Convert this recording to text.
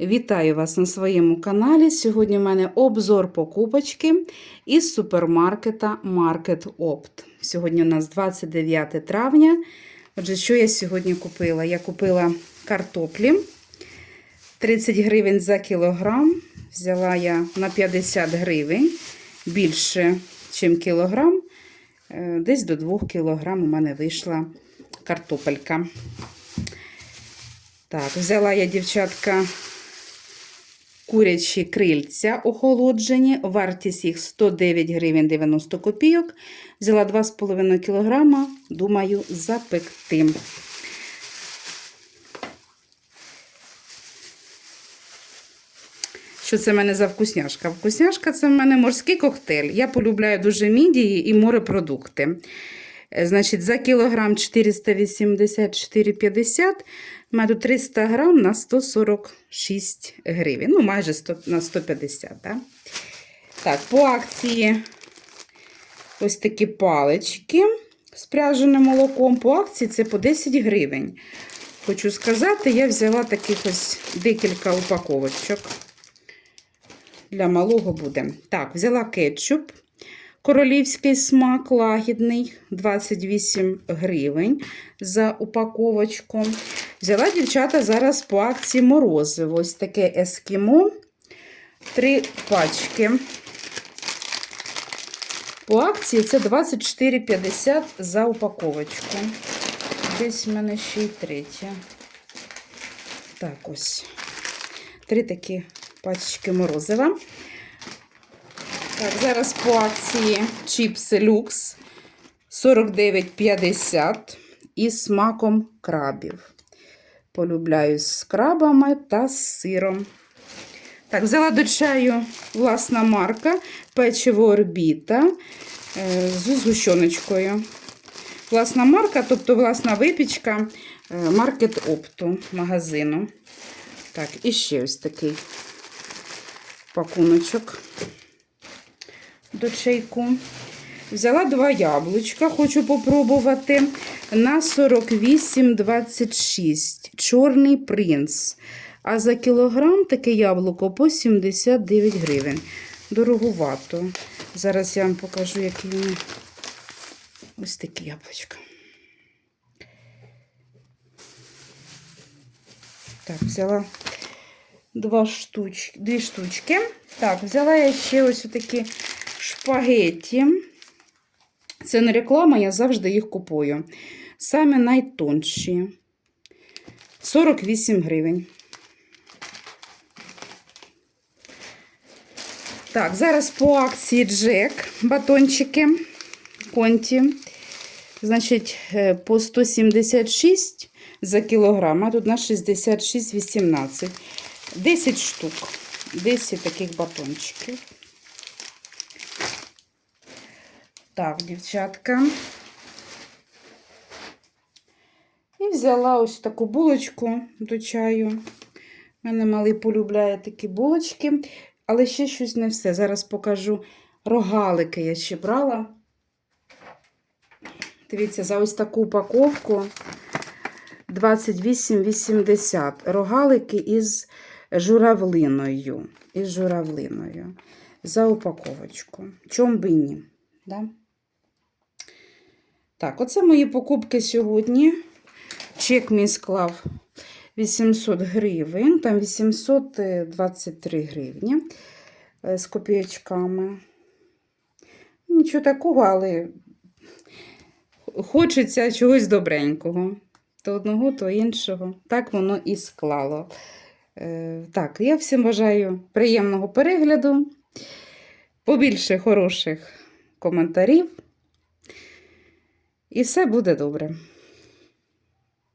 Вітаю вас на своєму каналі. Сьогодні в мене обзор покупочки із супермаркета Market Opt. Сьогодні у нас 29 травня. Отже, що я сьогодні купила? Я купила картоплі 30 гривень за кілограм. Взяла я на 50 гривень більше, ніж кілограм. Е, Десь до 2 кілограм у мене вийшла картопелька. Так, взяла я, дівчатка, курячі крильця охолоджені. Вартість їх 109 гривень 90 копійок. Взяла 2,5 кілограма, думаю, запекти. Що це в мене за вкусняшка? Вкусняшка це в мене морський коктейль. Я полюбляю дуже мідії і морепродукти. Е, Значить, за кілограм 484,50, у мене тут 300 грам на 146 гривень. Ну, майже 100, на 150, так? Так, по акції ось такі палички з пряженим молоком. По акції це по 10 гривень. Хочу сказати, я взяла таких ось декілька упаковочок. Для малого буде. Так, взяла кетчуп. Королівський смак лагідний 28 гривень за упаковочку. Взяла дівчата зараз по акції морозиво. Ось таке ескімо. Три пачки. По акції це 24,50 за упаковочку. Десь в мене ще й третя. Так, ось. Три такі пачки морозива. Так, зараз по акції чіпси люкс 49,50 із смаком крабів. Полюбляю з крабами та з сиром. Так, взяла до чаю власна марка, печиво орбіта е, з згущеночкою. Власна марка, тобто власна випічка маркет опту магазину. Так, і ще ось такий пакуночок до чайку. Взяла два яблучка, хочу попробувати на 48,26. Чорний принц. А за кілограм таке яблуко по 79 гривень. Дороговато. Зараз я вам покажу, які вони. Ось такі яблучка. Так, взяла два штучки, дві штучки. Так, взяла я ще ось такі шпагетті. Це не реклама, я завжди їх купую. Саме найтонші. 48 гривень. Так, зараз по акції Джек батончики конті. Значить, е, по 176 за кілограм, а тут на 66,18. 10 штук. 10 таких батончиків. Так, дівчатка. І взяла ось таку булочку до чаю. У мене малий полюбляє такі булочки, але ще щось не все. Зараз покажу рогалики я ще брала. Дивіться, за ось таку упаковку 28,80. Рогалики із журавлиною. Із журавлиною. За упаковочку. Чом би ні? Да? Так, оце мої покупки сьогодні. Чек мій склав 800 гривень, там 823 гривні е, з копійочками. Нічого такого, але хочеться чогось добренького. То одного, то іншого. Так воно і склало. Е, Так, я всім бажаю приємного перегляду, побільше хороших коментарів. І все буде добре.